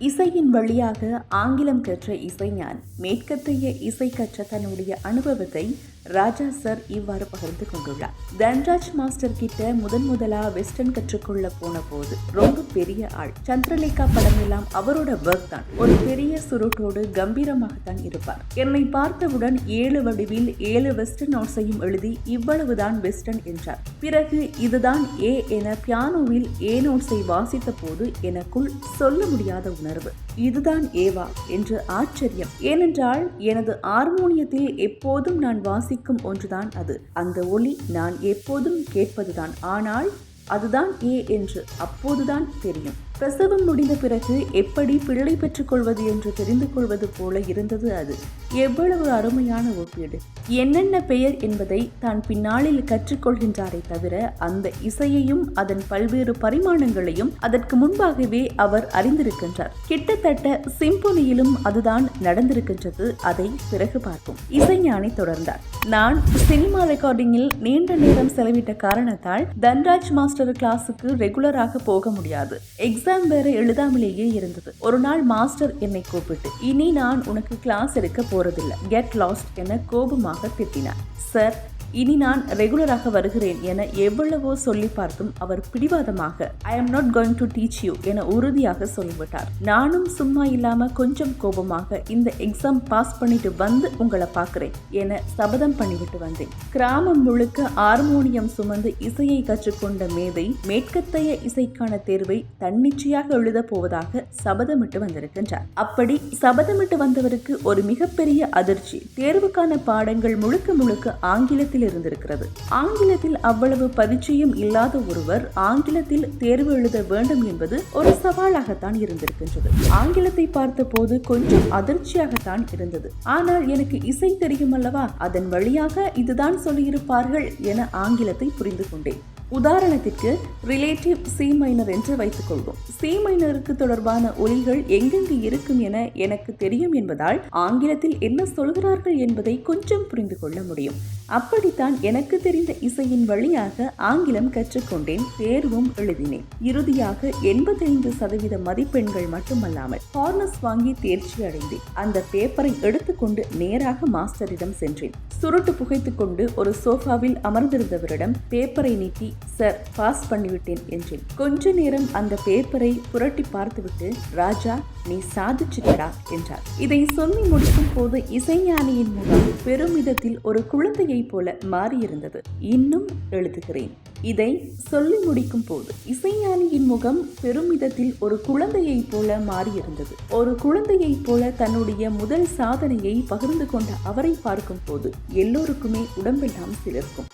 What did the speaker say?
இசையின் வழியாக ஆங்கிலம் கற்ற இசைஞான் மேற்கத்திய இசை கற்ற தன்னுடைய அனுபவத்தை ராஜா சார் இவ்வாறு பகிர்ந்து கொண்டுள்ளார். தன்ராஜ் மாஸ்டர் கிட்ட முதன் முதலா வெஸ்டர்ன் கற்றுக்கொள்ள போன போது ரொம்ப பெரிய ஆள். சந்திரலேகா படம் எல்லாம் அவரோட ஒர்க் தான். ஒரு பெரிய சுருட்டோடு கம்பீரமாகத்தான் இருப்பார். என்னை பார்த்தவுடன் ஏழு வடிவில் ஏழு வெஸ்டர்ன் நோட்ஸையும் எழுதி இவ்வளவுதான் வெஸ்டர்ன் என்றார். பிறகு இதுதான் ஏ என பியானோவில் ஏ நோட்ஸை வாசித்த போது எனக்குள் சொல்ல முடியாத உணர்வு. இதுதான் ஏவா என்று ஆச்சரியம். ஏனென்றால் எனது ஹார்மோனியத்தில் எப்போதும் நான் வாசிக்கும் ஒன்றுதான் அது. அந்த ஒலி நான் எப்போதும் கேட்பதுதான். ஆனால் அதுதான் ஏ என்று அப்போதுதான் தெரியும். பிரசவம் முடிந்த பிறகு எப்படி பிள்ளை பெற்றுக்கொள்வது என்று தெரிந்து கொள்வது போல இருந்தது அது. எவ்வளவு அருமையான ஒப்பீடு. என்னென்ன பெயர் என்பதை தான் பின்னாளில் கற்றுக்கொள்கின்றாரே தவிர அந்த இசையையும் அதன் பல்வேறு பரிமாணங்களையும் அதற்கு முன்பாகவே அவர் அறிந்திருக்கின்றார். கிட்டத்தட்ட சிம்பொனியிலும் அதுதான் நடந்திருக்கின்றது. அதை பிறகு பார்ப்போம். இசைஞானி தொடர்ந்தார். நான் சினிமா ரெக்கார்டிங்கில் நீண்ட நேரம் செலவிட்ட காரணத்தால் தன்ராஜ் மாஸ்டர் கிளாஸுக்கு ரெகுலராக போக முடியாது. எக்ஸ் எக்ஸாம் வேறு எழுதாமலேயே இருந்தது. ஒரு நாள் மாஸ்டர் என்னை கூப்பிட்டு இனி நான் உனக்கு கிளாஸ் எடுக்க போறதில்லை. கெட் லாஸ்ட் என கோபமாக திட்டினார். சார் இனி நான் ரெகுலராக வருகிறேன் என எவ்வளவோ சொல்லி பார்த்தும் அவர் பிடிவாதமாக I am not going to teach you என உறுதியாக சொல்லிவிட்டார். நானும் சும்மா இல்லாம கொஞ்சம் கோபமாக இந்த எக்ஸாம் பாஸ் பண்ணிட்டு வந்து உங்களை பார்க்கிறேன் என சபதம் பண்ணிவிட்டு வந்தேன். கிராமம் முழுக்க ஹார்மோனியம் சுமந்து இசையை கற்றுக்கொண்ட மேதை மேற்கத்தைய இசைக்கான தேர்வை தன்னிச்சையாக எழுத போவதாக சபதமிட்டு வந்திருக்கின்றார். அப்படி சபதமிட்டு வந்தவருக்கு ஒரு மிகப்பெரிய அதிர்ச்சி. தேர்வுக்கான பாடங்கள் முழுக்க முழுக்க ஆங்கிலத்தில் இருந்திருக்கிறது. ஆங்கிலத்தில் அவ்வளவு பரிச்சயம் இல்லாத ஒருவர் ஆங்கிலத்தில் தேர்வு எழுத வேண்டும் என்பது ஒரு சவாலாகத்தான் இருந்திருக்கின்றது. ஆங்கிலத்தை பார்த்தபோது கொஞ்சம் அதிர்ச்சியாகத்தான் இருந்தது. ஆனால் எனக்கு இசை தெரியும் அல்லவா? அதன் வழியாக இதுதான் சொல்லியிருப்பார்கள் என ஆங்கிலத்தை புரிந்து கொண்டேன் உதாரணத்திற்கு ரிலேட்டிவ் சி மைனர் என்று வைத்துக்கொள்வோம். சி மைனருக்கு தொடர்பான ஒலிகள் எங்கெங்கு இருக்கும் என எனக்கு தெரியும் என்பதால் ஆங்கிலத்தில் என்ன சொல்கிறார்கள் என்பதை கொஞ்சம் புரிந்து கொள்ள முடியும். அப்படித்தான் எனக்கு தெரிந்த இசையின் வழியாக ஆங்கிலம் கற்றுக்கொண்டேன் தேர்வும் எழுதினேன். இறுதியாக எண்பத்தைந்து சதவீத மதிப்பெண்கள் மட்டுமல்லாமல் ஹார்னஸ் வாங்கி தேர்ச்சி அடைந்தேன். அந்த பேப்பரை எடுத்துக்கொண்டு நேராக மாஸ்டரிடம் சென்றேன். சுருட்டு புகைத்துக்கொண்டு ஒரு சோஃபாவில் அமர்ந்திருந்தவரிடம் பேப்பரை நீட்டி சார் பாஸ் பண்ணிவிட்டேன் என்றேன். கொஞ்ச நேரம் அந்த பேப்பரை புரட்டி பார்த்துவிட்டு ராஜா நீ சாதிச்சுட்டடா என்றார். இதை சொல்லி முடிக்கும் போது இசைஞானியின் முகம் பெருமிதத்தில் ஒரு குழந்தையைப் போல மாறியிருந்தது. இன்னும் எழுதுகிறேன். இதை சொல்லி முடிக்கும் போது இசைஞானியின் முகம் பெருமிதத்தில் ஒரு குழந்தையைப் போல மாறியிருந்தது. ஒரு குழந்தையைப் போல தன்னுடைய முதல் சாதனையை பகிர்ந்து கொண்ட அவரை பார்க்கும் போது எல்லோருக்குமே உடம்பெல்லாம் சிலிர்க்கும்.